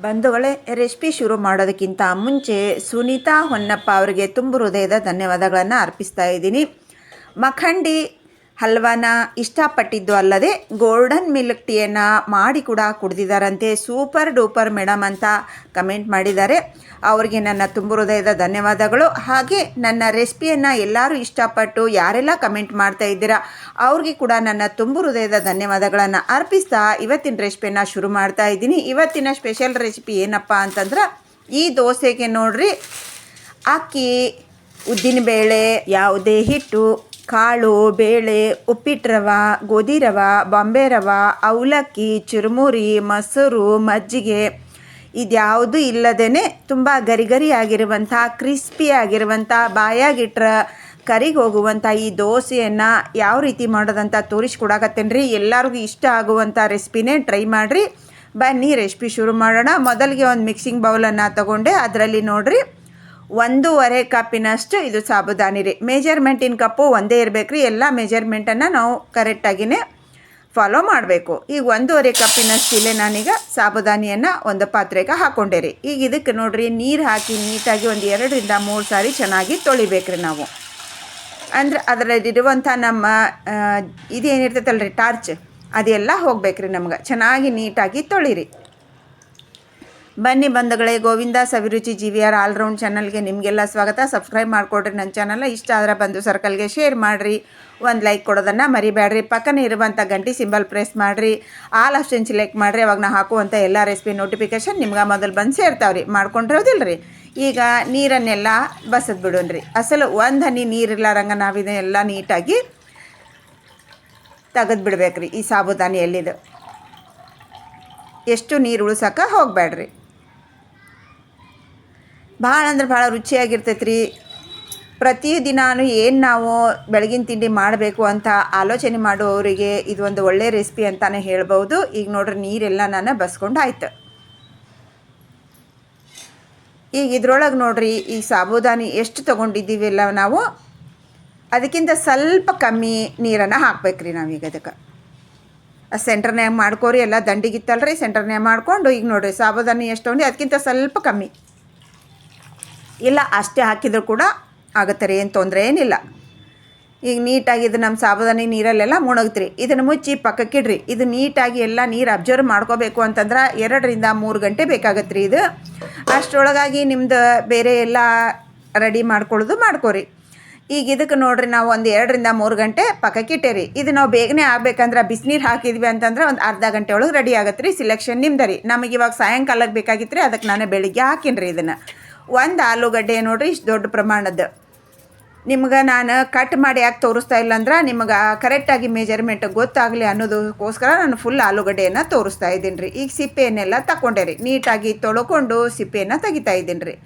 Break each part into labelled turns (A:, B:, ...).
A: ಬಂಧುಗಳೇ ರೆಸಿಪಿ ಶುರು ಮಾಡೋದಕ್ಕಿಂತ ಮುಂಚೆ ಸುನೀತಾ ಹೊನ್ನಪ್ಪ ಅವರಿಗೆ ತುಂಬು ಹೃದಯದ ಧನ್ಯವಾದಗಳನ್ನು ಅರ್ಪಿಸ್ತಾ ಇದ್ದೀನಿ. ಮಖಂಡಿ ಹಲ್ವಾನ ಇಷ್ಟಪಟ್ಟಿದ್ದು ಅಲ್ಲದೆ ಗೋಲ್ಡನ್ ಮಿಲ್ಕ್ ಟೀಯನ್ನು ಮಾಡಿ ಕೂಡ ಕುಡಿದಿದ್ದಾರಂತೆ ಸೂಪರ್ ಡೂಪರ್ ಮೇಡಮ್ ಅಂತ ಕಮೆಂಟ್ ಮಾಡಿದ್ದಾರೆ. ಅವರಿಗೆ ನನ್ನ ತುಂಬು ಹೃದಯದ ಧನ್ಯವಾದಗಳು. ಹಾಗೆ ನನ್ನ ರೆಸಿಪಿಯನ್ನು ಎಲ್ಲರೂ ಇಷ್ಟಪಟ್ಟು ಯಾರೆಲ್ಲ ಕಮೆಂಟ್ ಮಾಡ್ತಾ ಇದ್ದೀರಾ, ಅವ್ರಿಗೆ ಕೂಡ ನನ್ನ ತುಂಬು ಹೃದಯದ ಧನ್ಯವಾದಗಳನ್ನು ಅರ್ಪಿಸ್ತಾ ಇವತ್ತಿನ ರೆಸಿಪಿಯನ್ನು ಶುರು ಮಾಡ್ತಾ ಇದ್ದೀನಿ. ಇವತ್ತಿನ ಸ್ಪೆಷಲ್ ರೆಸಿಪಿ ಏನಪ್ಪ ಅಂತಂದ್ರೆ, ಈ ದೋಸೆಗೆ ನೋಡ್ರಿ, ಅಕ್ಕಿ, ಉದ್ದಿನಬೇಳೆ, ಯಾವುದೇ ಹಿಟ್ಟು ಕಾಳು, ಬೇಳೆ ಉಪ್ಪಿಟ್ಟು ರವೆ ಗೋಧಿ ರವೆ ಬಾಂಬೆ ರವೆ ಅವಲಕ್ಕಿ, ಚುರುಮುರಿ, ಮೊಸರು, ಮಜ್ಜಿಗೆ ಇದ್ಯಾವುದು ಇಲ್ಲದೇ ತುಂಬ ಗರಿ ಗರಿ ಆಗಿರುವಂಥ ಕ್ರಿಸ್ಪಿ ಆಗಿರುವಂಥ ಬಾಯಾಗಿಟ್ರ ಕರಿಗೆ ಹೋಗುವಂಥ ಈ ದೋಸೆಯನ್ನು ಯಾವ ರೀತಿ ಮಾಡೋದಂತ ತೋರಿಸ್ಕೊಡಾಕತ್ತೇನೆ ರೀ ಎಲ್ಲರಿಗೂ ಇಷ್ಟ ಆಗುವಂಥ ರೆಸಿಪಿನೇ ಟ್ರೈ ಮಾಡಿರಿ. ಬನ್ನಿ ರೆಸಿಪಿ ಶುರು ಮಾಡೋಣ. ಮೊದಲಿಗೆ ಒಂದು ಮಿಕ್ಸಿಂಗ್ ಬೌಲನ್ನು ತಗೊಂಡೆ, ಅದರಲ್ಲಿ ನೋಡಿರಿ. ಒಂದೂವರೆ ಕಪ್ಪಿನಷ್ಟು ಇದು ಸಾಬುದಾನಿ ರೀ. ಮೇಜರ್ಮೆಂಟಿನ ಕಪ್ಪು ಒಂದೇ ಇರಬೇಕು ರೀ ಎಲ್ಲ ಮೆಜರ್ಮೆಂಟನ್ನು ನಾವು ಕರೆಕ್ಟಾಗಿಯೇ ಫಾಲೋ ಮಾಡಬೇಕು. ಈಗ ಒಂದೂವರೆ ಕಪ್ಪಿನಷ್ಟು ಇಲ್ಲೇ ನಾನೀಗ ಸಾಬುದಾನಿಯನ್ನು ಒಂದು ಪಾತ್ರೆಗೆ ಹಾಕ್ಕೊಂಡೆ ರೀ. ಈಗ ಇದಕ್ಕೆ ನೋಡಿರಿ, ನೀರು ಹಾಕಿ ನೀಟಾಗಿ ಒಂದು ಎರಡರಿಂದ ಮೂರು ಸಾರಿ ಚೆನ್ನಾಗಿ ತೊಳಿಬೇಕ್ರಿ ನಾವು. ಅಂದ್ರೆ ಅದರಲ್ಲಿರುವಂಥ ನಮ್ಮ ಇದೇನಿರ್ತೈತಲ್ಲ ರೀ ಟಾರ್ಚ್, ಅದೆಲ್ಲ ಹೋಗ್ಬೇಕ್ರಿ ನಮ್ಗೆ. ಚೆನ್ನಾಗಿ ನೀಟಾಗಿ ತೊಳಿರಿ. ಬನ್ನಿ ಬಂಧುಗಳೇ, Govinda Saviruchi G V R all round ಚಾನಲ್ಗೆ ನಿಮಗೆಲ್ಲ ಸ್ವಾಗತ. ಸಬ್ಸ್ಕ್ರೈಬ್ ಮಾಡಿಕೊಡ್ರಿ ನನ್ನ ಚಾನಲ್ ಇಷ್ಟ ಆದರೆ ಬಂದು ಸರ್ಕಲ್ಗೆ ಶೇರ್ ಮಾಡಿರಿ. ಒಂದು ಲೈಕ್ ಕೊಡೋದನ್ನು ಮರಿಬೇಡ್ರಿ ಪಕ್ಕನೇ ಇರುವಂಥ ಗಂಟಿ ಸಿಂಬಲ್ ಪ್ರೆಸ್ ಮಾಡಿರಿ. ಆಲ್ ಆಪ್ಷನ್ ಸೆಲೆಕ್ಟ್ ಮಾಡಿರಿ. ಅವಾಗ ನಾ ಹಾಕುವಂಥ ಎಲ್ಲ ರೆಸಿಪಿ ನೋಟಿಫಿಕೇಷನ್ ನಿಮ್ಗೆ ಮೊದಲು ಬಂದು ಸೇರ್ತಾವ್ರಿ. ಮಾಡ್ಕೊಂಡಿರೋದಿಲ್ಲ ರೀ ಈಗ ನೀರನ್ನೆಲ್ಲ ಬಸದ್ ಬಿಡೋಣ್ರಿ. ಅಸಲು ಒಂದು ಹನಿ ನೀರಿಲ್ಲಾರಂಗ ನಾವು ಇದನ್ನೆಲ್ಲ ನೀಟಾಗಿ ತೆಗೆದು ಬಿಡ್ಬೇಕ್ರಿ ಈ ಸಾಬುದಾನಿ ಎಲ್ಲಿದು ಎಷ್ಟು ನೀರು ಉಳಿಸೋಕೆ ಹೋಗಬೇಡ್ರಿ ಭಾಳ ಅಂದ್ರೆ ಭಾಳ ರುಚಿಯಾಗಿರ್ತೈತೆ ರೀ ಪ್ರತಿದಿನಾನು ಏನು ನಾವು ಬೆಳಗಿನ ತಿಂಡಿ ಮಾಡಬೇಕು ಅಂತ ಆಲೋಚನೆ ಮಾಡುವವರಿಗೆ ಇದು ಒಂದು ಒಳ್ಳೆಯ ರೆಸಿಪಿ ಅಂತಲೇ ಹೇಳ್ಬೋದು ಈಗ ನೋಡ್ರಿ ನೀರೆಲ್ಲ ನಾನು ಬಸ್ಕೊಂಡು ಆಯ್ತು. ಈಗ ಇದ್ರೊಳಗೆ ನೋಡ್ರಿ ಈ ಸಾಬೂದಾನಿ ಎಷ್ಟು ತೊಗೊಂಡಿದ್ದೀವಿಲ್ಲ ನಾವು. ಅದಕ್ಕಿಂತ ಸ್ವಲ್ಪ ಕಮ್ಮಿ ನೀರನ್ನು ಹಾಕ್ಬೇಕ್ರಿ ನಾವೀಗ ಅದಕ್ಕೆ. ಸೆಂಟ್ರ್ನ್ಯಾಗ ಮಾಡ್ಕೋರಿ ಎಲ್ಲ ದಂಡಿಗಿತ್ತಲ್ರಿ ಸೆಂಟರ್ನ್ಯಾಗ ಮಾಡಿಕೊಂಡು ಈಗ ನೋಡಿರಿ ಸಾಬೂದಾನಿ ಎಷ್ಟು ತೊಗೊಂಡು ಅದಕ್ಕಿಂತ ಸ್ವಲ್ಪ ಕಮ್ಮಿ. ಇಲ್ಲ, ಅಷ್ಟೇ ಹಾಕಿದ್ರು ಕೂಡ ಆಗುತ್ತೆ ರೀ ಏನು ತೊಂದರೆ ಏನಿಲ್ಲ. ಈಗ ನೀಟಾಗಿ ಇದು ನಮ್ಮ ಸಾಬುದಾನಿ ನೀರಲ್ಲೆಲ್ಲ ಮುಣಗ್ತ್ರಿ ಇದನ್ನು ಮುಚ್ಚಿ ಪಕ್ಕಕ್ಕಿಡ್ರಿ ಇದು ನೀಟಾಗಿ ಎಲ್ಲ ನೀರು ಅಬ್ಸರ್ವ್ ಮಾಡ್ಕೋಬೇಕು ಅಂತಂದ್ರೆ ಎರಡರಿಂದ ಮೂರು ಗಂಟೆ ಬೇಕಾಗತ್ತೆ ರೀ ಇದು. ಅಷ್ಟರೊಳಗಾಗಿ ನಿಮ್ದು ಬೇರೆ ಎಲ್ಲ ರೆಡಿ ಮಾಡ್ಕೊಳ್ಳೋದು ಮಾಡ್ಕೋರಿ. ಈಗ ಇದಕ್ಕೆ ನೋಡ್ರಿ, ನಾವು ಒಂದು ಎರಡರಿಂದ ಮೂರು ಗಂಟೆ ಪಕ್ಕಕ್ಕಿಟ್ಟೇರಿ ಇದು ನಾವು ಬೇಗನೆ ಆಗಬೇಕಂದ್ರೆ ಬಿಸಿನೀರು ಹಾಕಿದ್ವಿ ಅಂತಂದ್ರೆ ಒಂದು ಅರ್ಧ ಗಂಟೆ ಒಳಗೆ ರೆಡಿ ಆಗತ್ತೆ ರೀ ಸಿಲೆಕ್ಷನ್ ನಿಮ್ದು ರೀ ನಮಗೆ ಇವಾಗ ಸಾಯಂಕಾಲಕ್ಕೆ ಬೇಕಾಗಿತ್ತು ರೀ ಅದಕ್ಕೆ ನಾನು ಬೆಳಿಗ್ಗೆ ಹಾಕೀನಿ ರೀ ಇದನ್ನು. ಒಂದು ಆಲೂಗಡ್ಡೆ ನೋಡ್ರಿ, ಇಷ್ಟು ದೊಡ್ಡ ಪ್ರಮಾಣದ. ನಿಮ್ಗೆ ನಾನು ಕಟ್ ಮಾಡಿ ಯಾಕೆ ತೋರಿಸ್ತಾ ಇಲ್ಲ ಅಂದ್ರೆ, ನಿಮ್ಗೆ ಕರೆಕ್ಟಾಗಿ ಮೆಜರ್ಮೆಂಟ್ ಗೊತ್ತಾಗಲಿ ಅನ್ನೋದಕ್ಕೋಸ್ಕರ ನಾನು ಫುಲ್ ಆಲೂಗಡ್ಡೆಯನ್ನು ತೋರಿಸ್ತಾ ಇದ್ದೀನಿ ರೀ ಈಗ ಸಿಪ್ಪೆಯನ್ನೆಲ್ಲ ತಗೊಂಡೆ ರೀ. ನೀಟಾಗಿ ತೊಳ್ಕೊಂಡು ಸಿಪ್ಪೆಯನ್ನು ತೆಗಿತಾ ಇದ್ದೀನಿ ರೀ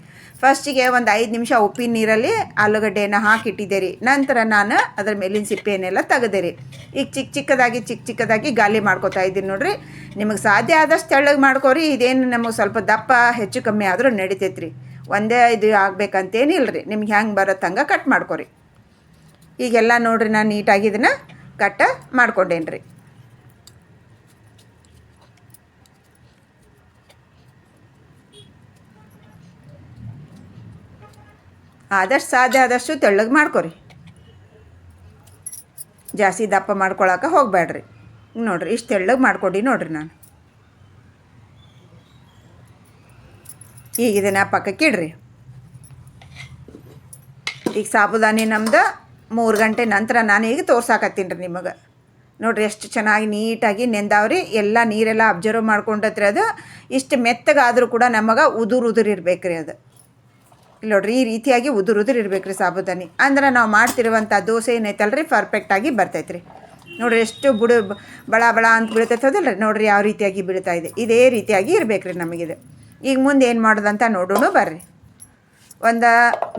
A: ಫಸ್ಟಿಗೆ ಒಂದು ಐದು ನಿಮಿಷ ಉಪ್ಪಿನ ನೀರಲ್ಲಿ ಆಲೂಗಡ್ಡೆಯನ್ನು ಹಾಕಿಟ್ಟಿದ್ದೆ ರೀ ನಂತರ ನಾನು ಅದರ ಮೇಲಿನ ಸಿಪ್ಪೆಯನ್ನೆಲ್ಲ ತೆಗೆದೆ ರೀ. ಈಗ ಚಿಕ್ಕ ಚಿಕ್ಕದಾಗಿ ಚಿಕ್ಕ ಚಿಕ್ಕದಾಗಿ ಗಾಲಿ ಮಾಡ್ಕೋತಾ ಇದ್ದೀನಿ ನೋಡ್ರಿ. ನಿಮಗೆ ಸಾಧ್ಯ ಆದಷ್ಟು ತೆಳ್ಳಗೆ ಮಾಡ್ಕೋರಿ. ಇದೇನು ನಮಗೆ ಸ್ವಲ್ಪ ದಪ್ಪ ಹೆಚ್ಚು ಕಮ್ಮಿ ಆದರೂ ನಡಿತೈತೆ ರೀ ಒಂದೇ ಇದು ರೀ ನಿಮ್ಗೆ ಹೆಂಗೆ ಬರುತ್ತೆ ಹಂಗೆ ಕಟ್ ಮಾಡ್ಕೊರಿ. ಈಗೆಲ್ಲ ನೋಡ್ರಿ ನಾನು ನೀಟಾಗಿ ಇದನ್ನು ಕಟ್ ಮಾಡ್ಕೊಂಡೇನಿ ರೀ ಆದಷ್ಟು ಸಾಧ್ಯ ಆದಷ್ಟು ತೆಳ್ಳಗೆ ಮಾಡ್ಕೊರಿ. ಜಾಸ್ತಿ ದಪ್ಪ ಮಾಡ್ಕೊಳಕ್ಕೆ ಹೋಗಬೇಡ್ರಿ ನೋಡ್ರಿ ಇಷ್ಟು ತೆಳ್ಳಗೆ ಮಾಡ್ಕೊಡಿ ನೋಡ್ರಿ ನಾನು. ಈಗ ಇದನ್ನು ಪಕ್ಕಕ್ಕೆ ಇಡ್ರಿ. ಈಗ ಸಾಬುದಾನಿ ನಮ್ದು ಮೂರು ಗಂಟೆ ನಂತರ ನಾನು ಈಗ ತೋರ್ಸಾಕತ್ತೀನಿ ರೀ ನಿಮಗೆ. ನೋಡಿರಿ ಎಷ್ಟು ಚೆನ್ನಾಗಿ ನೀಟಾಗಿ ನೆಂದಾವ್ರಿ. ಎಲ್ಲ ನೀರೆಲ್ಲ ಅಬ್ಸರ್ವ್ ಮಾಡ್ಕೊಂಡತ್ರಿ ಅದು. ಇಷ್ಟು ಮೆತ್ತಗಾದರೂ ಕೂಡ ನಮಗೆ ಉದುರು ಉದುರು ಇರ್ಬೇಕು ರೀ ಅದು. ನೋಡ್ರಿ ಈ ರೀತಿಯಾಗಿ ಉದುರು ಉದುರು ಇರ್ಬೇಕು ರೀ ಸಾಬುದಾನಿ. ಅಂದ್ರೆ ನಾವು ಮಾಡ್ತಿರುವಂಥ ದೋಸೆ ಏನೈತಲ್ಲ ರೀ ಪರ್ಫೆಕ್ಟಾಗಿ ಬರ್ತೈತೆ ರೀ ನೋಡ್ರಿ ಎಷ್ಟು ಬುಡ ಬಳ ಬಳ ಅಂತ ಬೀಳ್ತೈತದಲ್ಲ ರೀ ನೋಡ್ರಿ ಯಾವ ರೀತಿಯಾಗಿ ಬೀಳ್ತಾ ಇದೆ. ಇದೇ ರೀತಿಯಾಗಿ ಇರಬೇಕ್ರಿ ನಮಗಿದು. ಈಗ ಮುಂದೆ ಏನು ಮಾಡೋದಂತ ನೋಡೋಣ ಬರ್ರಿ. ಒಂದು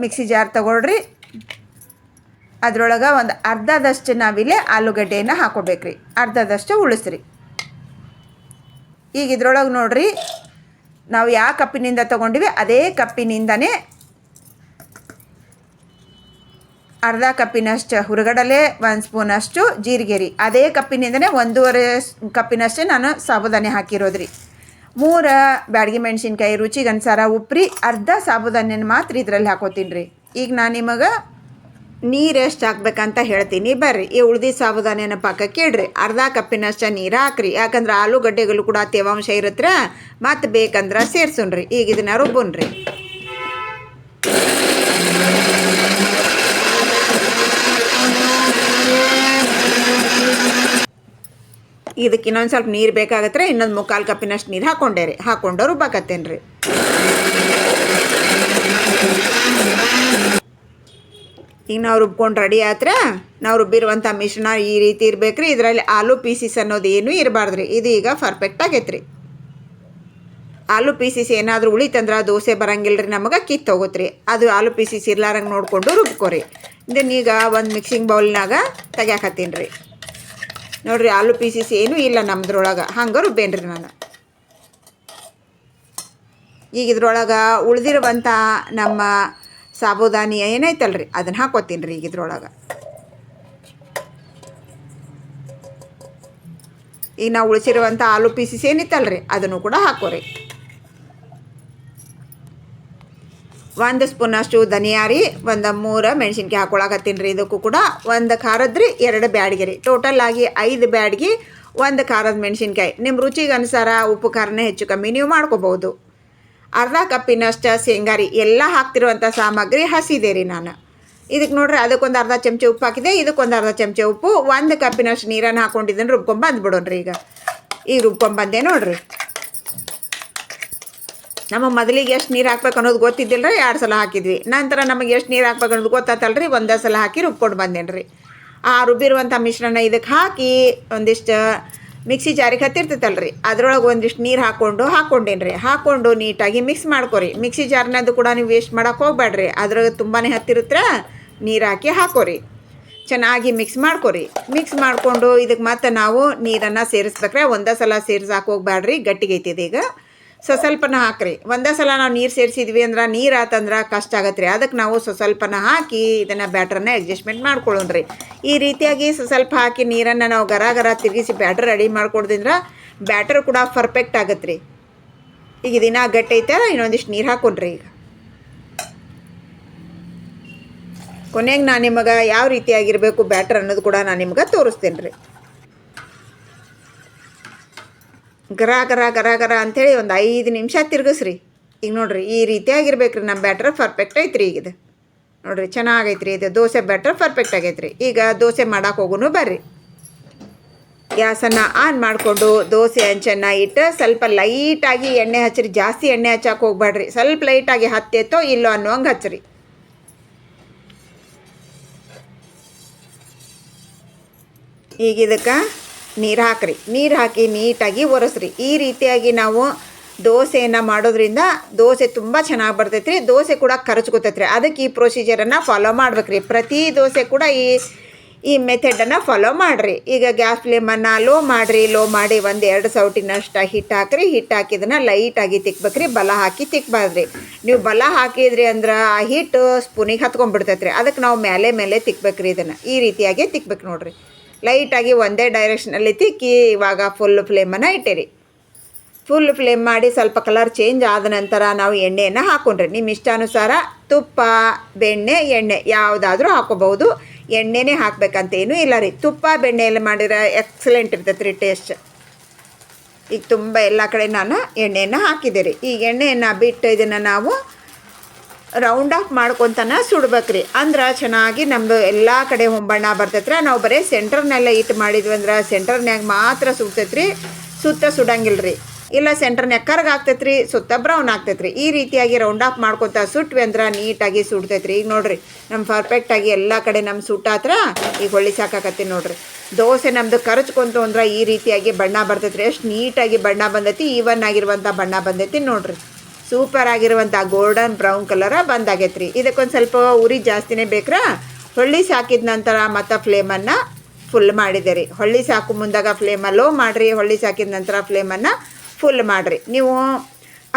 A: ಮಿಕ್ಸಿ ಜಾರ್ ತಗೊಳ್ರಿ. ಅದರೊಳಗೆ ಒಂದು ಅರ್ಧದಷ್ಟು ನಾವಿಲ್ಲೇ ಆಲೂಗಡ್ಡೆಯನ್ನು ಹಾಕೋಬೇಕ್ರಿ. ಅರ್ಧದಷ್ಟು ಉಳಿಸ್ರಿ. ಈಗ ಇದ್ರೊಳಗೆ ನೋಡ್ರಿ, ನಾವು ಯಾವ ಕಪ್ಪಿನಿಂದ ತೊಗೊಂಡಿವಿ ಅದೇ ಕಪ್ಪಿನಿಂದನೇ ಅರ್ಧ ಕಪ್ಪಿನಷ್ಟು ಹುರಗಡಲೆ, ಒಂದು ಸ್ಪೂನಷ್ಟು ಜೀರಿಗೆ ರೀ ಅದೇ ಕಪ್ಪಿನಿಂದನೇ ಒಂದೂವರೆ ಕಪ್ಪಿನಷ್ಟೇ ನಾನು ಸಾಬುದಾನಿ ಹಾಕಿರೋದು ರೀ ಮೂರು ಬ್ಯಾಡಗಿ ಮೆಣಸಿನ್ಕಾಯಿ, ರುಚಿಗೆ ಅನುಸಾರ ಉಪ್ರಿ, ಅರ್ಧ ಸಾಬುದಾನಿನ ಮಾತ್ರ ಇದರಲ್ಲಿ ಹಾಕೋತೀನಿ ರೀ ಈಗ ನಾನು ನಿಮಗೆ ನೀರು ಎಷ್ಟು ಹಾಕ್ಬೇಕಂತ ಹೇಳ್ತೀನಿ. ಬರ್ರಿ, ಈ ಉಳ್ದಿ ಸಾಬುದಾನೆನ ಪಾಕಕ್ಕೆ ಇಡ್ರಿ ಅರ್ಧ ಕಪ್ಪಿನಷ್ಟು ನೀರು ಹಾಕ್ರಿ. ಯಾಕಂದ್ರೆ ಆಲೂಗಡ್ಡೆಗಳು ಕೂಡ ತೇವಾಂಶ ಇರುತ್ತೆ ಮತ್ತು ಬೇಕಂದ್ರೆ ಸೇರ್ಸುಣ್ರಿ ಈಗ ಇದನ್ನ ರುಬ್ಬುನ್ರಿ. ಇದಕ್ಕೆ ಇನ್ನೊಂದು ಸ್ವಲ್ಪ ನೀರು ಬೇಕಾಗತ್ತೆ ಇನ್ನೊಂದು ಮುಕ್ಕಾಲು ಕಪ್ಪಿನಷ್ಟು ನೀರು ಹಾಕೊಂಡೆ ರೀ ಹಾಕ್ಕೊಂಡು ರುಬ್ಬಾಕತ್ತೇನೆ ರೀ ಈಗ ನಾವು ರುಬ್ಕೊಂಡು ರೆಡಿ ಆತ್ರ, ನಾವು ರುಬ್ಬಿರುವಂಥ ಮಿಶ್ರಣ ಈ ರೀತಿ ಇರ್ಬೇಕು ರೀ ಇದರಲ್ಲಿ ಆಲೂ ಪೀಸಸ್ ಅನ್ನೋದು ಏನೂ ಇರಬಾರ್ದು ರೀ ಇದು ಈಗ ಪರ್ಫೆಕ್ಟ್ ಆಗೈತೆ ರೀ ಆಲೂ ಪೀಸಸ್ ಏನಾದರೂ ಉಳಿತಂದ್ರೆ ದೋಸೆ ಬರಂಗಿಲ್ಲ ರೀ ನಮಗೆ ಕಿತ್ತು ಹೋಗುತ್ತೆ ರೀ ಅದು ಆಲೂ ಪೀಸಸ್ ಇರ್ಲಾರಂಗೆ ನೋಡಿಕೊಂಡು ರುಬ್ಕೊರಿ. ಇದನ್ನೀಗ ಒಂದು ಮಿಕ್ಸಿಂಗ್ ಬೌಲ್ನಾಗ ತೆಗ್ಯಾಕತ್ತೀನಿ ರೀ ನೋಡ್ರಿ ಆಲೂ ಪೀಸಸ್ ಏನೂ ಇಲ್ಲ ನಮ್ದ್ರೊಳಗೆ. ಹಂಗೆ ರುಬ್ಬೇನ್ರಿ ನಾನು. ಈಗ ಇದ್ರೊಳಗೆ ಉಳಿದಿರುವಂಥ ನಮ್ಮ ಸಾಬುದಾನಿ ಏನೈತಲ್ರಿ? ಅದನ್ನು ಹಾಕೋತೀನಿ ರೀ ಈಗ ಇದ್ರೊಳಗೆ. ಈಗ ನಾವು ಉಳಿಸಿರುವಂಥ ಆಲೂ ಪೀಸಸ್ ಏನಿತ್ತಲ್ಲ ರೀ ಅದನ್ನು ಕೂಡ ಹಾಕೋರಿ. ಒಂದು ಸ್ಪೂನಷ್ಟು ಧನಿಯಾ ರೀ ಒಂದು ಮೂರು ಮೆಣಸಿನ್ಕಾಯಿ ಹಾಕೊಳಕತ್ತೀನಿ ರೀ ಇದಕ್ಕೂ ಕೂಡ. ಒಂದು ಖಾರದ ರೀ, ಎರಡು ಬ್ಯಾಡ್ಗೆ ರೀ. ಟೋಟಲ್ ಆಗಿ ಐದು ಬ್ಯಾಡ್ಗೆ, ಒಂದು ಖಾರದ ಮೆಣಸಿನ್ಕಾಯಿ. ನಿಮ್ಮ ರುಚಿಗೆ ಅನುಸಾರ ಉಪ್ಪು ಖಾರನೇ ಹೆಚ್ಚು ಕಮ್ಮಿ ನೀವು ಮಾಡ್ಕೋಬೋದು ಅರ್ಧ ಕಪ್ಪಿನಷ್ಟು ಶೇಂಗಾ ರೀ. ಎಲ್ಲ ಹಾಕ್ತಿರುವಂಥ ಸಾಮಗ್ರಿ ಹಸಿದೆ ರೀ ನಾನು. ಇದಕ್ಕೆ ನೋಡ್ರಿ ಅದಕ್ಕೊಂದು ಅರ್ಧ ಚಮಚ ಉಪ್ಪು ಹಾಕಿದೆ, ಇದಕ್ಕೊಂದು ಅರ್ಧ ಚಮಚ ಉಪ್ಪು. ಒಂದು ಕಪ್ಪಿನಷ್ಟು ನೀರನ್ನು ಹಾಕ್ಕೊಂಡಿದ್ದೀನಿ ರುಬ್ಕೊಂಬಂದ್ಬಿಡೋಣ್ರಿ ಈಗ. ಈಗ ರುಬ್ಕೊಂಬಂದೆ ನೋಡ್ರಿ. ನಮ್ಮ ಮೊದಲಿಗೆ ಎಷ್ಟು ನೀರು ಹಾಕ್ಬೇಕು ಅನ್ನೋದು ಗೊತ್ತಿದ್ದಿಲ್ಲ ರೀ ಎರಡು ಸಲ ಹಾಕಿದ್ವಿ. ನಂತರ ನಮಗೆ ಎಷ್ಟು ನೀರು ಹಾಕ್ಬೇಕು ಅನ್ನೋದು ಗೊತ್ತಾತಲ್ರಿ? ಒಂದೇ ಸಲ ಹಾಕಿ ರುಬ್ಕೊಂಡು ಬಂದೇನ್ರಿ. ರೀ ಆ ರುಬ್ಬಿರುವಂಥ ಮಿಶ್ರಣ ಇದಕ್ಕೆ ಹಾಕಿ ಒಂದಿಷ್ಟು ಮಿಕ್ಸಿ ಜಾರಿಗೆ ರೀ ಅದ್ರೊಳಗೆ ಒಂದಿಷ್ಟು ನೀರು ಹಾಕ್ಕೊಂಡು ಹಾಕ್ಕೊಂಡೇನು ರೀ ಹಾಕ್ಕೊಂಡು ನೀಟಾಗಿ ಮಿಕ್ಸ್ ಮಾಡ್ಕೊರಿ. ಮಿಕ್ಸಿ ಜಾರ್ನದು ಕೂಡ ನೀವು ವೇಸ್ಟ್ ಮಾಡೋಕೆ ಹೋಗ್ಬೇಡ್ರಿ ಅದ್ರಾಗ ತುಂಬಾ ಹತ್ತಿರುತ್ತೆ ನೀರು ಹಾಕಿ ಹಾಕೋರಿ. ಚೆನ್ನಾಗಿ ಮಿಕ್ಸ್ ಮಾಡ್ಕೊರಿ. ಮಿಕ್ಸ್ ಮಾಡಿಕೊಂಡು ಇದಕ್ಕೆ ಮತ್ತೆ ನಾವು ನೀರನ್ನು ಸೇರಿಸ್ಬೇಕ್ರೆ. ಒಂದೇ ಸಲ ಸೇರಿಸಿ ಹಾಕೋಗ್ಬೇಡ್ರಿ ಗಟ್ಟಿಗೆ ಐತಿದೆ ಈಗ. ಸೊ ಸ್ವಲ್ಪನ ಹಾಕ್ರಿ. ಒಂದೇ ಸಲ ನಾವು ನೀರು ಸೇರಿಸಿದ್ವಿ ಅಂದ್ರೆ ನೀರು ಆತಂದ್ರೆ ಕಷ್ಟ ಆಗತ್ತೆ ರೀ ಅದಕ್ಕೆ ನಾವು ಸ್ವಲ್ಪನ ಹಾಕಿ ಇದನ್ನು ಬ್ಯಾಟ್ರನ್ನ ಅಡ್ಜಸ್ಟ್ಮೆಂಟ್ ಮಾಡ್ಕೊಳ್ಳೋಣ್ರಿ ಈ ರೀತಿಯಾಗಿ ಸ್ವಲ್ಪ ಹಾಕಿ ನೀರನ್ನು ನಾವು ಗರ ಗರ ತಿರುಗಿಸಿ ಬ್ಯಾಟ್ರ್ ರೆಡಿ ಮಾಡ್ಕೊಡ್ದಿಂದ್ರ ಬ್ಯಾಟರ್ ಕೂಡ ಪರ್ಫೆಕ್ಟ್ ಆಗತ್ತೆ ರೀ ಈಗ ದಿನ ಐತೆ ಇನ್ನೊಂದಿಷ್ಟು ನೀರು ಹಾಕೊಂಡ್ರಿ ಈಗ. ಕೊನೆಗೆ ನಾನು ನಿಮಗೆ ಯಾವ ರೀತಿಯಾಗಿರಬೇಕು ಬ್ಯಾಟ್ರ್ ಅನ್ನೋದು ಕೂಡ ನಾನು ನಿಮ್ಗೆ ತೋರಿಸ್ತೇನೆ ರೀ ಗರ ಗರ ಗರ ಗರ ಅಂಥೇಳಿ ಒಂದು ಐದು ನಿಮಿಷ ತಿರುಗಿಸ್ರಿ. ಈಗ ನೋಡಿರಿ, ಈ ರೀತಿಯಾಗಿರ್ಬೇಕು ರೀ ನಮ್ಮ ಬ್ಯಾಟ್ರ್ ಪರ್ಫೆಕ್ಟ್ ಐತ್ರಿ ಈಗ ನೋಡಿರಿ ಚೆನ್ನಾಗೈತೆ ಚೆನ್ನಾಗೈತ್ರಿ ಇದು. ದೋಸೆ ಬ್ಯಾಟ್ರ್ ಪರ್ಫೆಕ್ಟ್ ಆಗೈತ್ರಿ. ಈಗ ದೋಸೆ ಮಾಡೋಕೆ ಹೋಗುನು ಬರ್ರಿ. ಗ್ಯಾಸನ್ನು ಆನ್ ಮಾಡಿಕೊಂಡು ದೋಸೆ ಹಂಚನ್ನು ಇಟ್ಟು ಸ್ವಲ್ಪ ಲೈಟಾಗಿ ಎಣ್ಣೆ ಹಚ್ಚಿರಿ ಜಾಸ್ತಿ ಎಣ್ಣೆ ಹಚ್ಚಕ್ಕೆ ಹೋಗ್ಬೇಡ್ರಿ ಸ್ವಲ್ಪ ಲೈಟಾಗಿ ಹತ್ತೆತ್ತೋ ಇಲ್ಲೋ ಅನ್ನೋಂಗೆ ಹಚ್ಚಿರಿ ಈಗ ಇದಕ್ಕೆ ನೀರು ಹಾಕ್ರಿ. ನೀರು ಹಾಕಿ ನೀಟಾಗಿ ಒರೆಸ್ರಿ. ಈ ರೀತಿಯಾಗಿ ನಾವು ದೋಸೆಯನ್ನು ಮಾಡೋದ್ರಿಂದ ದೋಸೆ ತುಂಬ ಚೆನ್ನಾಗಿ ಬರ್ತೈತೆ ರೀ ದೋಸೆ ಕೂಡ ಕರಚ್ಕೋತೈತೆ ರೀ ಅದಕ್ಕೆ ಈ ಪ್ರೊಸೀಜರನ್ನು ಫಾಲೋ ಮಾಡ್ಬೇಕ್ರಿ. ಪ್ರತಿ ದೋಸೆ ಕೂಡ ಈ ಈ ಮೆಥಡನ್ನು ಫಾಲೋ ಮಾಡಿರಿ. ಈಗ ಗ್ಯಾಸ್ ಫ್ಲೇಮನ್ನು ಲೋ ಮಾಡಿರಿ. ಲೋ ಮಾಡಿ ಒಂದು ಎರಡು ಸೌಟಿನಷ್ಟು ಹಿಟ್ಟು ಹಾಕ್ರಿ. ಹಿಟ್ಟು ಹಾಕಿದನ್ನ ಲೈಟಾಗಿ ತಿಕ್ಬೇಕ್ರಿ. ಬಲ ಹಾಕಿ ತಿಕ್ಬಾರ್ದ್ರಿ. ನೀವು ಬಲ ಹಾಕಿದ್ರಿ ಅಂದ್ರೆ ಆ ಹಿಟ್ಟು ಸ್ಪೂನಿಗೆ ಹತ್ಕೊಂಡ್ಬಿಡ್ತೈತೆ ರೀ ಅದಕ್ಕೆ ನಾವು ಮೇಲೆ ಮೇಲೆ ತಿಕ್ಬೇಕ್ರಿ ಇದನ್ನು. ಈ ರೀತಿಯಾಗಿ ತಿಕ್ಬೇಕು ನೋಡ್ರಿ. ಲೈಟಾಗಿ ಒಂದೇ ಡೈರೆಕ್ಷನಲ್ಲಿ ತಿಕ್ಕಿ ಇವಾಗ ಫುಲ್ ಫ್ಲೇಮನ್ನು ಇಟ್ಟಿರಿ. ಫುಲ್ ಫ್ಲೇಮ್ ಮಾಡಿ ಸ್ವಲ್ಪ ಕಲರ್ ಚೇಂಜ್ ಆದ ನಂತರ ನಾವು ಎಣ್ಣೆಯನ್ನು ಹಾಕೊಂಡ್ರಿ. ನಿಮ್ಮ ಇಷ್ಟಾನುಸಾರ ತುಪ್ಪ, ಬೆಣ್ಣೆ, ಎಣ್ಣೆ ಯಾವುದಾದ್ರೂ ಹಾಕೋಬಹುದು. ಎಣ್ಣೆನೇ ಹಾಕ್ಬೇಕಂತೇನೂ ಇಲ್ಲ ರೀ. ತುಪ್ಪ ಬೆಣ್ಣೆಯಲ್ಲಿ ಮಾಡಿರೋ ಎಕ್ಸಲೆಂಟ್ ಇರ್ತೈತೆ ರೀ ಟೇಸ್ಟ್ ಈಗ ತುಂಬ ಎಲ್ಲ ಕಡೆ ನಾನು ಎಣ್ಣೆಯನ್ನು ಹಾಕಿದೆ ರೀ ಈಗ ಎಣ್ಣೆಯನ್ನು ಬಿಟ್ಟು ಇದನ್ನು ನಾವು ರೌಂಡ್ ಆಫ್ ಮಾಡ್ಕೊತನ ಸುಡ್ಬೇಕ್ರಿ. ಅಂದ್ರೆ ಚೆನ್ನಾಗಿ ನಮ್ಮದು ಎಲ್ಲ ಕಡೆ ಹೊಂಬಣ್ಣ ಬರ್ತೈತ್ರಿ. ನಾವು ಬರೀ ಸೆಂಟರ್ನೆಲ್ಲ ಇಟ್ಟು ಮಾಡಿದ್ವಿ ಅಂದ್ರೆ ಸೆಂಟರ್ನ್ಯಾಗ ಮಾತ್ರ ಸುಡ್ತೈತ್ರಿ. ಸುತ್ತ ಸುಡಂಗಿಲ್ಲ ರೀ ಇಲ್ಲ ಸೆಂಟರ್ನ್ಯಾಗ ಕರ್ಗ್ ಆಗ್ತೈತ್ರಿ, ಸುತ್ತ ಬ್ರೌನ್ ಆಗ್ತೈತ್ರಿ. ಈ ರೀತಿಯಾಗಿ ರೌಂಡ್ ಆಫ್ ಮಾಡ್ಕೊತ ಸುಟ್ವಿ ಅಂದ್ರೆ ನೀಟಾಗಿ ಸುಡ್ತೈತ್ರಿ. ಈಗ ನೋಡ್ರಿ ನಮ್ಮ ಪರ್ಫೆಕ್ಟಾಗಿ ಎಲ್ಲ ಕಡೆ ನಮ್ಮ ಸುಟ್ಟಾತ್ರ ಈಗ ಹೊಳ್ಳಿ ಸಾಕಾಕತ್ತಿ ನೋಡ್ರಿ. ದೋಸೆ ನಮ್ಮದು ಕರಚ್ಕೊಂತು ಅಂದ್ರೆ ಈ ರೀತಿಯಾಗಿ ಬಣ್ಣ ಬರ್ತೈತ್ರಿ. ಎಷ್ಟು ನೀಟಾಗಿ ಬಣ್ಣ ಬಂದೈತಿ ಈವನ್ ಆಗಿರುವಂಥ ಬಣ್ಣ ಬಂದೈತಿ ನೋಡ್ರಿ. ಸೂಪರ್ ಆಗಿರುವಂಥ ಗೋಲ್ಡನ್ ಬ್ರೌನ್ ಕಲರ ಬಂದಾಗೈತೆ ರೀ ಇದಕ್ಕೊಂದು ಸ್ವಲ್ಪ ಉರಿ ಜಾಸ್ತಿನೇ ಬೇಕ್ರಾ? ಹೊಳ್ಳಿ ಸಾಕಿದ ನಂತರ ಮತ್ತು ಫ್ಲೇಮನ್ನು ಫುಲ್ ಮಾಡಿದೆ ರೀ ಹೊಳ್ಳಿ ಸಾಕು ಮುಂದಾಗ ಫ್ಲೇಮ ಲೋ ಮಾಡಿರಿ, ಹೊಳ್ಳಿ ಸಾಕಿದ ನಂತರ ಫ್ಲೇಮನ್ನು ಫುಲ್ ಮಾಡಿರಿ. ನೀವು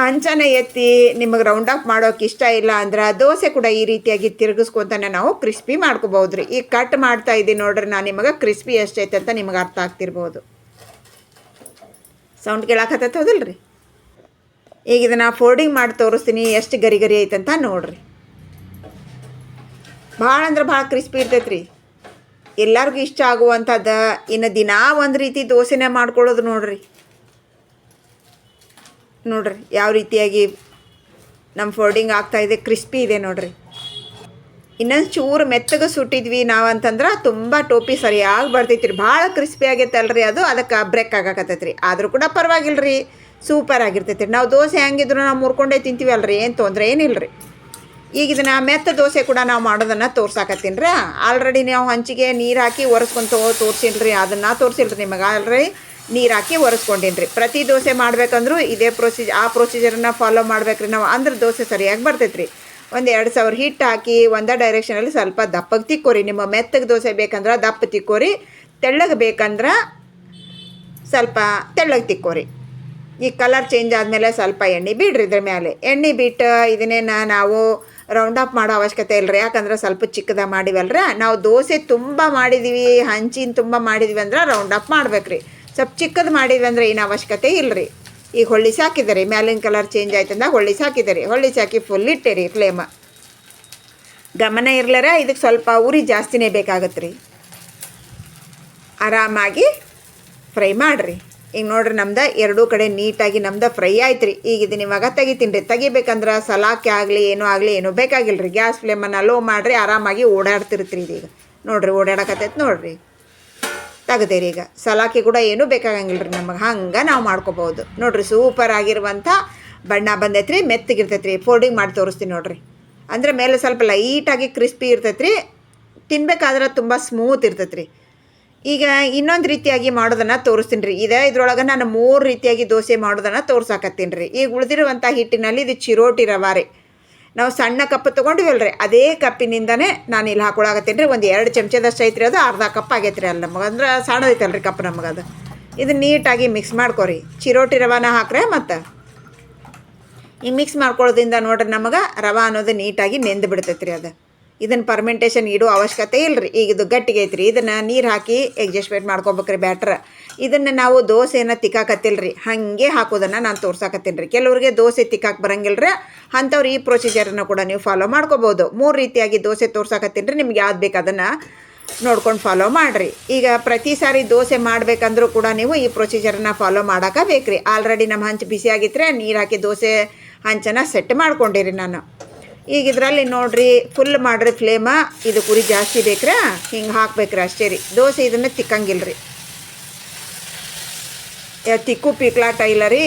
A: ಹಂಚನ ಎತ್ತಿ ನಿಮಗೆ ರೌಂಡ್ ಆಫ್ ಮಾಡೋಕೆ ಇಷ್ಟ ಇಲ್ಲ ಅಂದ್ರೆ ದೋಸೆ ಕೂಡ ಈ ರೀತಿಯಾಗಿ ತಿರುಗಿಸ್ಕೊತಾನೆ ನಾವು ಕ್ರಿಸ್ಪಿ ಮಾಡ್ಕೋಬಹುದು ರೀ ಈಗ ಕಟ್ ಮಾಡ್ತಾ ಇದ್ದೀನಿ ನೋಡ್ರಿ, ನಾನು ನಿಮಗೆ ಕ್ರಿಸ್ಪಿ ಎಷ್ಟೈತೆ ಅಂತ ನಿಮಗೆ ಅರ್ಥ ಆಗ್ತಿರ್ಬೋದು. ಸೌಂಡ್ ಕೇಳಾಕತ್ತೈತೆ ಹೌದಲ್ರಿ? ಈಗ ಇದನ್ನು ಫೋಲ್ಡಿಂಗ್ ಮಾಡಿ ತೋರಿಸ್ತೀನಿ, ಎಷ್ಟು ಗರಿ ಗರಿ ಐತಂತ ನೋಡ್ರಿ. ಭಾಳ ಅಂದ್ರೆ ಭಾಳ ಕ್ರಿಸ್ಪಿ ಇರ್ತೈತೆ ರೀ ಎಲ್ಲರಿಗೂ ಇಷ್ಟ ಆಗುವಂಥದ್ದು, ಇನ್ನು ದಿನಾ ಒಂದು ರೀತಿ ದೋಸೆನೇ ಮಾಡ್ಕೊಳ್ಳೋದು ನೋಡ್ರಿ. ನೋಡ್ರಿ, ಯಾವ ರೀತಿಯಾಗಿ ನಮ್ಮ ಫೋಲ್ಡಿಂಗ್ ಆಗ್ತಾಯಿದೆ ಕ್ರಿಸ್ಪಿ ಇದೆ ನೋಡ್ರಿ. ಇನ್ನೊಂದು ಚೂರು ಮೆತ್ತಗೆ ಸುಟ್ಟಿದ್ವಿ ನಾವು ಅಂತಂದ್ರೆ ತುಂಬ ಟೋಪಿ ಸರಿಯಾಗಿ ಬರ್ತೈತಿ ರೀ ಭಾಳ ಕ್ರಿಸ್ಪಿ ಆಗೈತೆ ಅಲ್ರಿ ಅದು, ಅದಕ್ಕೆ ಬ್ರೇಕ್ ಆಗಕತ್ತೈತೆ ರೀ ಆದರೂ ಕೂಡ ಪರವಾಗಿಲ್ಲ ರೀ ಸೂಪರ್ ಆಗಿರ್ತೈತೆ. ನಾವು ದೋಸೆ ಹೆಂಗಿದ್ರು ನಾವು ಮುರ್ಕೊಂಡೇ ತಿಂತೀವಿ ಅಲ್ರಿ ಏನು ತೊಂದರೆ ಏನಿಲ್ಲ ರೀ ಈಗ ಇದನ್ನು ಮೆತ್ತ ದೋಸೆ ಕೂಡ ನಾವು ಮಾಡೋದನ್ನು ತೋರ್ಸಾಕತ್ತೀನಿ ರೀ ಆಲ್ರೆಡಿ ನಾವು ಹಂಚಿಗೆ ನೀರು ಹಾಕಿ ಒರೆಸ್ಕೊಂತ ತೋರಿಸಿಲ್ಲ ರೀ ಅದನ್ನು ತೋರಿಸಿಲ್ರಿ ನಿಮಗೆ. ಆಲ್ರೆಡಿ ನೀರು ಹಾಕಿ ಒರೆಸ್ಕೊಂಡೀನಿ ಪ್ರತಿ ದೋಸೆ ಮಾಡ್ಬೇಕಂದ್ರೂ ಇದೇ ಪ್ರೊಸೀಜ್ ಆ ಪ್ರೊಸೀಜರನ್ನ ಫಾಲೋ ಮಾಡ್ಬೇಕ್ರಿ. ನಾವು ಅಂದ್ರೆ ದೋಸೆ ಸರಿಯಾಗಿ ಬರ್ತೈತೆ ರೀ ಒಂದು ಎರಡು ಸಾವಿರ ಹಿಟ್ಟು ಹಾಕಿ ಒಂದೇ ಡೈರೆಕ್ಷನಲ್ಲಿ ಸ್ವಲ್ಪ ದಪ್ಪಗೆ ತಿಕ್ಕೋರಿ. ನಿಮ್ಮ ಮೆತ್ತಗೆ ದೋಸೆ ಬೇಕಂದ್ರೆ ದಪ್ಪ ತಿಕ್ಕೋರಿ. ತೆಳ್ಳಗೆ ಬೇಕಂದ್ರೆ ಸ್ವಲ್ಪ ತೆಳ್ಳಗೆ ತಿಕ್ಕೋರಿ. ಈ ಕಲರ್ ಚೇಂಜ್ ಆದಮೇಲೆ ಸ್ವಲ್ಪ ಎಣ್ಣೆ ಬಿಡ್ರಿ ಇದ್ರ ಮೇಲೆ ಎಣ್ಣೆ ಬಿಟ್ಟು ಇದನ್ನೇನ ನಾವು ರೌಂಡ್ ಅಪ್ ಮಾಡೋ ಅವಶ್ಯಕತೆ ಇಲ್ಲರಿ ಯಾಕಂದ್ರೆ ಸ್ವಲ್ಪ ಚಿಕ್ಕದ ಮಾಡಿವಲ್ರ? ನಾವು ದೋಸೆ ತುಂಬ ಮಾಡಿದ್ದೀವಿ ಹಂಚಿನ ತುಂಬ ಮಾಡಿದ್ವಿ ಅಂದ್ರೆ ರೌಂಡ್ ಅಪ್ ಮಾಡ್ಬೇಕ್ರಿ. ಸ್ವಲ್ಪ ಚಿಕ್ಕದು ಮಾಡಿದ್ವಿ ಅಂದ್ರೆ ಏನು ಅವಶ್ಯಕತೆ ಇಲ್ಲರಿ ಈಗ ಹೊಳ್ಳಿ ಸಾಕಿದ್ದಾರೆ ಮ್ಯಾಲಿನ ಕಲರ್ ಚೇಂಜ್ ಆಯ್ತಂದ ಹೊಳ್ಳಿ ಸಾಕಿದ್ದಾರೆ ಹೊಳ್ಳಿ ಸಾಕಿ ಫುಲ್ ಇಟ್ಟೇರಿ ಫ್ಲೇಮ ಗಮನ ಇರ್ಲಾರ ಇದಕ್ಕೆ ಸ್ವಲ್ಪ ಉರಿ ಜಾಸ್ತಿನೇ ಬೇಕಾಗತ್ತೆ ರೀ ಆರಾಮಾಗಿ ಫ್ರೈ ಮಾಡಿರಿ. ಈಗ ನೋಡ್ರಿ, ನಮ್ದು ಎರಡೂ ಕಡೆ ನೀಟಾಗಿ ನಮ್ದು ಫ್ರೈ ಆಯ್ತು ರೀ ಈಗ ಇದನ್ನ ಇವಾಗ ತೆಗಿತೀನಿ ರೀ. ತೆಗಿಬೇಕಂದ್ರೆ ಸಲಾಕೆ ಆಗಲಿ, ಏನೂ ಆಗಲಿ, ಏನೂ ಬೇಕಾಗಿಲ್ಲ ರೀ ಗ್ಯಾಸ್ ಫ್ಲೇಮನ್ನು ಲೋ ಮಾಡಿರಿ, ಆರಾಮಾಗಿ ಓಡಾಡ್ತಿರ್ತೀರಿ ಇದೀಗ ನೋಡಿರಿ, ಓಡಾಡಕತ್ತೈತೆ ನೋಡ್ರಿ. ತೆಗ್ದೇರಿ ಈಗ. ಸಲಾಕೆ ಕೂಡ ಏನೂ ಬೇಕಾಗಂಗಿಲ್ಲ ರೀ ನಮಗೆ. ಹಂಗೆ ನಾವು ಮಾಡ್ಕೋಬೋದು ನೋಡಿರಿ ಸೂಪರ್ ಆಗಿರುವಂಥ ಬಣ್ಣ ಬಂದೈತೆ ರೀ ಮೆತ್ತಗಿರ್ತೈತೆ ರೀ ಫೋಲ್ಡಿಂಗ್ ಮಾಡಿ ತೋರಿಸ್ತೀನಿ ನೋಡಿರಿ. ಅಂದರೆ ಮೇಲೆ ಸ್ವಲ್ಪ ಲೈಟಾಗಿ ಕ್ರಿಸ್ಪಿ ಇರ್ತೈತೆ ರೀ ತಿನ್ಬೇಕಾದ್ರೆ ತುಂಬ ಸ್ಮೂತ್ ಇರ್ತೈತೆ ರೀ ಈಗ ಇನ್ನೊಂದು ರೀತಿಯಾಗಿ ಮಾಡೋದನ್ನು ತೋರಿಸ್ತೀನಿ ರೀ ಇದೇ ಇದ್ರೊಳಗೆ ನಾನು ಮೂರು ರೀತಿಯಾಗಿ ದೋಸೆ ಮಾಡೋದನ್ನು ತೋರ್ಸಾಕತ್ತೀನಿ ರೀ ಈಗ ಉಳಿದಿರುವಂಥ ಹಿಟ್ಟಿನಲ್ಲಿ ಇದು ಚಿರೋಟಿ ರವಾ ರೀ. ನಾವು ಸಣ್ಣ ಕಪ್ ತೊಗೊಂಡಿವಲ್ರಿ, ಅದೇ ಕಪ್ಪಿನಿಂದನೇ ನಾನು ಇಲ್ಲಿ ಹಾಕೊಳಾಗತ್ತೀನಿ ರೀ ಒಂದು ಎರಡು ಚಮಚದಷ್ಟು ಐತ್ರಿ ಅದು, ಅರ್ಧ ಕಪ್ ಆಗೈತೆ ರೀ ಅಲ್ಲಿ ನಮಗೆ. ಅಂದ್ರೆ ಸಣ್ಣದೈತಲ್ರಿ ಕಪ್ ನಮಗೆ ಅದು. ಇದು ನೀಟಾಗಿ ಮಿಕ್ಸ್ ಮಾಡ್ಕೊರಿ. ಚಿರೋಟಿ ರವಾನ ಹಾಕ್ರೆ ಮತ್ತು? ಈ ಮಿಕ್ಸ್ ಮಾಡ್ಕೊಳ್ಳೋದ್ರಿಂದ ನೋಡ್ರಿ ನಮಗೆ ರವೆ ಅನ್ನೋದು ನೀಟಾಗಿ ನೆಂದು ಬಿಡ್ತೈತೆ ರೀ ಅದು. ಇದನ್ನು ಪರ್ಮೆಂಟೇಷನ್ ಇಡೋ ಅವಶ್ಯಕತೆ ಇಲ್ಲ ರೀ ಈಗ ಇದು ಗಟ್ಟಿಗೆ ಐತ್ರಿ. ಇದನ್ನು ನೀರು ಹಾಕಿ ಅಡ್ಜಸ್ಟ್ಮೆಂಟ್ ಮಾಡ್ಕೊಬೇಕ್ರಿ ಬ್ಯಾಟ್ರ ಇದನ್ನು ನಾವು ದೋಸೆನ ತಿಕ್ಕಾಕತ್ತಿಲ್ರಿ. ಹಂಗೆ ಹಾಕೋದನ್ನು ನಾನು ತೋರ್ಸಾಕತ್ತೀನಿ ಕೆಲವ್ರಿಗೆ ದೋಸೆ ತಿಕ್ಕಾಕ್ ಬರಂಗಿಲ್ರಿ. ಅಂಥವ್ರು ಈ ಪ್ರೊಸೀಜರನ್ನು ಕೂಡ ನೀವು ಫಾಲೋ ಮಾಡ್ಕೋಬೋದು. ಮೂರು ರೀತಿಯಾಗಿ ದೋಸೆ ತೋರ್ಸಾಕತ್ತೀನಿ ರೀ ನಿಮ್ಗೆ ಯಾವ್ದು ಬೇಕು ಅದನ್ನು ನೋಡ್ಕೊಂಡು ಫಾಲೋ ಮಾಡಿರಿ. ಈಗ ಪ್ರತಿ ಸಾರಿ ದೋಸೆ ಮಾಡಬೇಕಂದ್ರೂ ಕೂಡ ನೀವು ಈ ಪ್ರೊಸೀಜರನ್ನ ಫಾಲೋ ಮಾಡೋಕೆ ಬೇಕ್ರಿ. ಆಲ್ರೆಡಿ ನಮ್ಮ ಹಂಚು ಬಿಸಿ ನೀರು ಹಾಕಿ ದೋಸೆ ಹಂಚನ್ನು ಸೆಟ್ ಮಾಡ್ಕೊಂಡಿರಿ ನಾನು. ಈಗ ಇದರಲ್ಲಿ ನೋಡ್ರಿ ಫುಲ್ ಮಾಡಿರಿ ಫ್ಲೇಮ ಇದು ಕುರಿ ಜಾಸ್ತಿ ಬೇಕ್ರಾ? ಹಿಂಗೆ ಹಾಕ್ಬೇಕ್ರಿ ಅಷ್ಟೇ ರೀ. ದೋಸೆ ಇದನ್ನು ತಿಕ್ಕಂಗಿಲ್ಲ ರೀ ತಿಕ್ಕು ಪೀಕ್ಲಾಟ ಇಲ್ಲ ರೀ.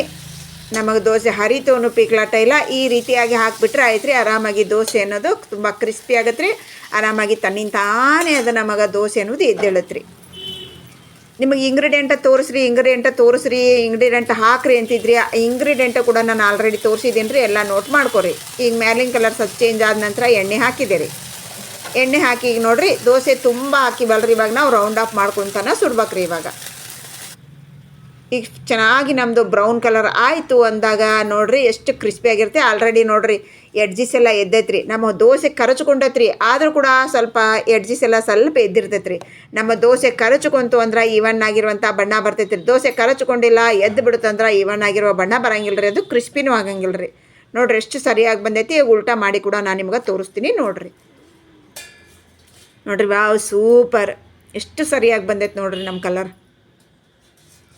A: ನಮಗೆ ದೋಸೆ ಹರಿತವನು ಪೀಕ್ಲಾಟ ಇಲ್ಲ. ಈ ರೀತಿಯಾಗಿ ಹಾಕಿಬಿಟ್ರೆ ಆಯ್ತು ರೀ ಆರಾಮಾಗಿ ದೋಸೆ ಅನ್ನೋದು ತುಂಬ ಕ್ರಿಸ್ಪಿ ಆಗತ್ತೆ ರೀ ಆರಾಮಾಗಿ ತನ್ನಿಂದ ತಾನೇ ಅದು ನಮಗೆ ದೋಸೆ ಅನ್ನೋದು ಎದ್ದೇಳತ್ತೆ ರೀ ನಿಮಗೆ ಇಂಗ್ರೀಡಿಯೆಂಟ ತೋರಿಸ್ರಿ ಇಂಗ್ರೀಡಿಯೆಂಟ ತೋರಿಸ್ರಿ ಇಂಗ್ರೀಡಿಯೆಂಟ್ ಹಾಕ್ರಿ ಅಂತಿದ್ರಿ, ಆ ಇಂಗ್ರೀಡಿಯೆಂಟ ಕೂಡ ನಾನು ಆಲ್ರೆಡಿ ತೋರಿಸಿದ್ದೀನಿ ರೀ, ಎಲ್ಲ ನೋಟ್ ಮಾಡ್ಕೊರಿ. ಈಗ ಮ್ಯಾಲಿನ ಕಲರ್ ಸ್ವಲ್ಪ ಚೇಂಜ್ ಆದ ನಂತರ ಎಣ್ಣೆ ಹಾಕಿದೆ ರೀ ಎಣ್ಣೆ ಹಾಕಿ ಈಗ ನೋಡಿರಿ, ದೋಸೆ ತುಂಬ ಹಾಕಿವಲ್ರಿ ಇವಾಗ ನಾವು ರೌಂಡ್ ಆಫ್ ಮಾಡ್ಕೊತಾನ ಸುಡ್ಬೇಕ್ರಿ ಇವಾಗ. ಈಗ ಚೆನ್ನಾಗಿ ನಮ್ಮದು ಬ್ರೌನ್ ಕಲರ್ ಆಯಿತು ಅಂದಾಗ ನೋಡ್ರಿ ಎಷ್ಟು ಕ್ರಿಸ್ಪಿಯಾಗಿರುತ್ತೆ ಆಲ್ರೆಡಿ ನೋಡ್ರಿ ಎಡ್ಜಿಸ್ ಎಲ್ಲ ಎದ್ದೈತ್ರಿ. ನಮ್ಮ ದೋಸೆ ಕರಚ್ಕೊಂಡೈತ್ರಿ. ಆದರೂ ಕೂಡ ಸ್ವಲ್ಪ ಎಡ್ಜಿಸ್ ಎಲ್ಲ ಸ್ವಲ್ಪ ಎದ್ದಿರ್ತೈತ್ರಿ. ನಮ್ಮ ದೋಸೆ ಕರಚ್ಕೊಂತು ಅಂದ್ರೆ ಈವನ್ ಆಗಿರುವಂಥ ಬಣ್ಣ ಬರ್ತೈತ್ರಿ. ದೋಸೆ ಕರಚ್ಕೊಂಡಿಲ್ಲ, ಎದ್ದು ಬಿಡುತ್ತಂದ್ರೆ ಈವನ್ ಆಗಿರುವ ಬಣ್ಣ ಬರಂಗಿಲ್ಲ ರೀ ಅದು ಕ್ರಿಸ್ಪಿನೂ ಆಗಂಗಿಲ್ಲ ರೀ ನೋಡ್ರಿ ಎಷ್ಟು ಸರಿಯಾಗಿ ಬಂದೈತಿ. ಉಲ್ಟಾ ಮಾಡಿ ಕೂಡ ನಾನು ನಿಮ್ಗೆ ತೋರಿಸ್ತೀನಿ ನೋಡ್ರಿ. ನೋಡ್ರಿ, ವಾವ್ ಸೂಪರ್ ಎಷ್ಟು ಸರಿಯಾಗಿ ಬಂದೈತೆ ನೋಡ್ರಿ ನಮ್ಮ ಕಲರ್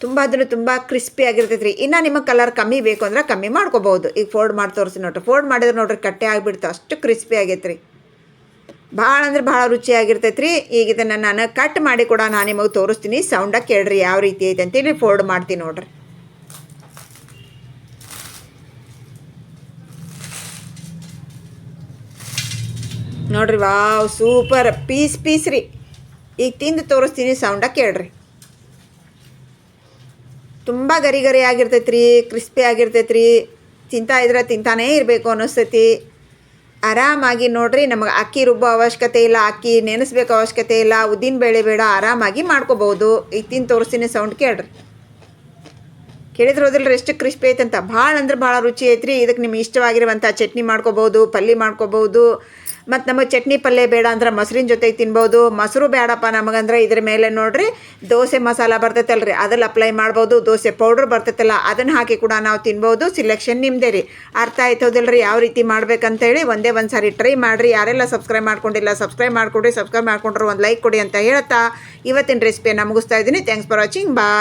A: ತುಂಬ ಅದನ್ನು ತುಂಬ ಕ್ರಿಸ್ಪಿ ಆಗಿರ್ತೈತೆ ರೀ ಇನ್ನು ನಿಮಗೆ ಕಲರ್ ಕಮ್ಮಿ ಬೇಕು ಅಂದ್ರೆ ಕಮ್ಮಿ ಮಾಡ್ಕೋಬೋದು ಈಗ ಫೋಲ್ಡ್ ಮಾಡಿ ತೋರಿಸಿ ನೋಡ್ರಿ. ಫೋಲ್ಡ್ ಮಾಡಿದ್ರೆ ನೋಡ್ರಿ ಕಟ್ಟೆ ಆಗಿಬಿಡ್ತು. ಅಷ್ಟು ಕ್ರಿಸ್ಪಿ ಆಗೈತೆ ರೀ ಭಾಳ ಅಂದ್ರೆ ಭಾಳ ರುಚಿಯಾಗಿರ್ತೈತೆ ರೀ ಈಗ ಇದನ್ನು ನಾನು ಕಟ್ ಮಾಡಿ ಕೂಡ ನಾನು ನಿಮಗೆ ತೋರಿಸ್ತೀನಿ. ಸೌಂಡಾಗಿ ಕೇಳ್ರಿ ಯಾವ ರೀತಿ ಐತೆ ಅಂತೇಳಿ ಫೋಲ್ಡ್ ಮಾಡ್ತೀನಿ ನೋಡ್ರಿ. ನೋಡ್ರಿ, ವಾವ್ ಸೂಪರ್ ಪೀಸ್ ಪೀಸ್ ರೀ. ಈಗ ತಿಂದು ತೋರಿಸ್ತೀನಿ ಸೌಂಡಾಗಿ ಕೇಳ್ರಿ. ತುಂಬ ಗರಿ ಗರಿ ಆಗಿರ್ತೈತೆ ರೀ ಕ್ರಿಸ್ಪಿ ಆಗಿರ್ತೈತೆ ರೀ ತಿಂತಾ ಇದ್ರೆ ತಿಂತಾನೇ ಇರಬೇಕು ಅನ್ನಿಸ್ತೈತಿ. ಆರಾಮಾಗಿ ನೋಡ್ರಿ, ನಮಗೆ ಅಕ್ಕಿ ರುಬ್ಬೋ ಅವಶ್ಯಕತೆ ಇಲ್ಲ, ಅಕ್ಕಿ ನೆನೆಸ್ಬೇಕು ಅವಶ್ಯಕತೆ ಇಲ್ಲ, ಉದ್ದಿನ ಬೇಳೆ ಬೇಡ, ಆರಾಮಾಗಿ ಮಾಡ್ಕೋಬೋದು ಈಗ ತಿಂದು ತೋರಿಸ್ತೀನಿ ಸೌಂಡ್ ಕೇಳ್ರಿ. ಕೇಳಿದ್ರೆ ಹೋದಿಲ್ರಿ ಎಷ್ಟು ಕ್ರಿಸ್ಪಿ ಐತಂತ. ಭಾಳ ಅಂದ್ರೆ ಭಾಳ ರುಚಿ ಐತ್ರಿ. ಇದಕ್ಕೆ ನಿಮ್ಗೆ ಇಷ್ಟವಾಗಿರುವಂಥ ಚಟ್ನಿ ಮಾಡ್ಕೋಬೋದು ಪಲ್ಯ ಮಾಡ್ಕೋಬೋದು ಮತ್ತು ನಮಗೆ ಚಟ್ನಿ ಪಲ್ಯ ಬೇಡ ಅಂದ್ರೆ ಮೊಸರಿನ ಜೊತೆಗೆ ತಿನ್ಬೋದು. ಮೊಸರು ಬೇಡಪ್ಪ ನಮಗಂದ್ರೆ ಇದ್ರ ಮೇಲೆ ನೋಡ್ರಿ ದೋಸೆ ಮಸಾಲ ಬರ್ತೈತಲ್ರಿ. ಅದ್ರಲ್ಲಿ ಅಪ್ಲೈ ಮಾಡ್ಬೋದು. ದೋಸೆ ಪೌಡ್ರ್ ಬರ್ತೈತಲ್ಲ ಅದನ್ನು ಹಾಕಿ ಕೂಡ ನಾವು ತಿನ್ಬೋದು. ಸಿಲೆಕ್ಷನ್ ನಿಮ್ಮದೇ ರೀ. ಅರ್ಥ ಆಯ್ತೋದಿಲ್ರಿ ಯಾವ ರೀತಿ ಮಾಡ್ಬೇಕಂತೇಳಿ ಒಂದೇ ಒಂದು ಸಾರಿ ಟ್ರೈ ಮಾಡಿರಿ. ಯಾರೆಲ್ಲ ಸಬ್ಸ್ಕ್ರೈಬ್ ಮಾಡ್ಕೊಂಡಿಲ್ಲ ಸಬ್ಸ್ಕ್ರೈಬ್ ಮಾಡ್ಕೊಡ್ರಿ. ಸಬ್ಸ್ಕ್ರೈಬ್ ಮಾಡ್ಕೊಂಡ್ರೆ ಒಂದು ಲೈಕ್ ಕೊಡಿ ಅಂತ ಹೇಳ್ತಾ, ಇವತ್ತಿನ ರೆಸಿಪಿಯನ್ನು ಮುಗಿಸ್ತಾ ಇದ್ದೀನಿ. Thanks for watching bye